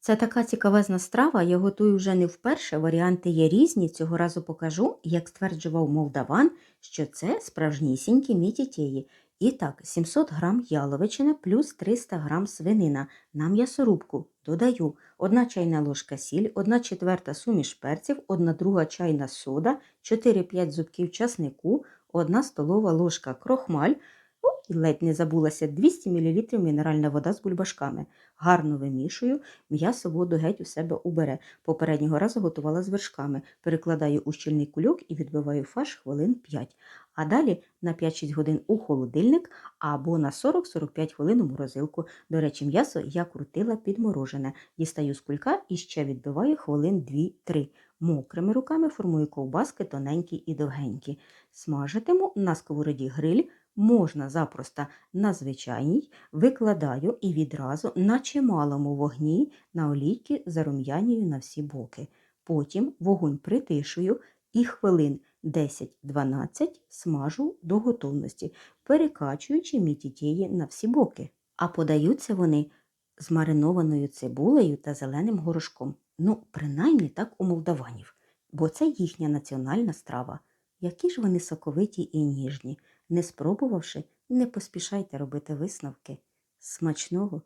Це така цікавезна страва, я готую вже не вперше. Варіанти є різні. Цього разу покажу, як стверджував молдаван, що це справжнісінькі мітітєї. І так, 700 г яловичина плюс 300 г свинина. На м'ясорубку додаю 1 чайна ложка сіль, 1 четверта суміш перців, 1 друга чайна сода, 4-5 зубків часнику, 1 столова ложка крохмаль, і ледь не забулася 200 мл мінеральна вода з бульбашками. Гарно вимішую, м'ясо воду геть у себе убере. Попереднього разу готувала з вершками. Перекладаю у щільний кульок і відбиваю фарш хвилин 5. А далі на 5-6 годин у холодильник або на 40-45 хвилин у морозилку. До речі, м'ясо я крутила підморожене. Дістаю з кулька і ще відбиваю хвилин 2-3. Мокрими руками формую ковбаски тоненькі і довгенькі. Смажитиму на сковороді гриль, можна запросто на звичайній, викладаю і відразу на чималому вогні на олійки зарум'янюю на всі боки. Потім вогонь притишую і хвилин 10-12 смажу до готовності, перекачуючи мітітєї на всі боки. А подаються вони з маринованою цибулею та зеленим горошком. Ну, принаймні так у молдаванів, бо це їхня національна страва. Які ж вони соковиті і ніжні. Не спробувавши, не поспішайте робити висновки. Смачного!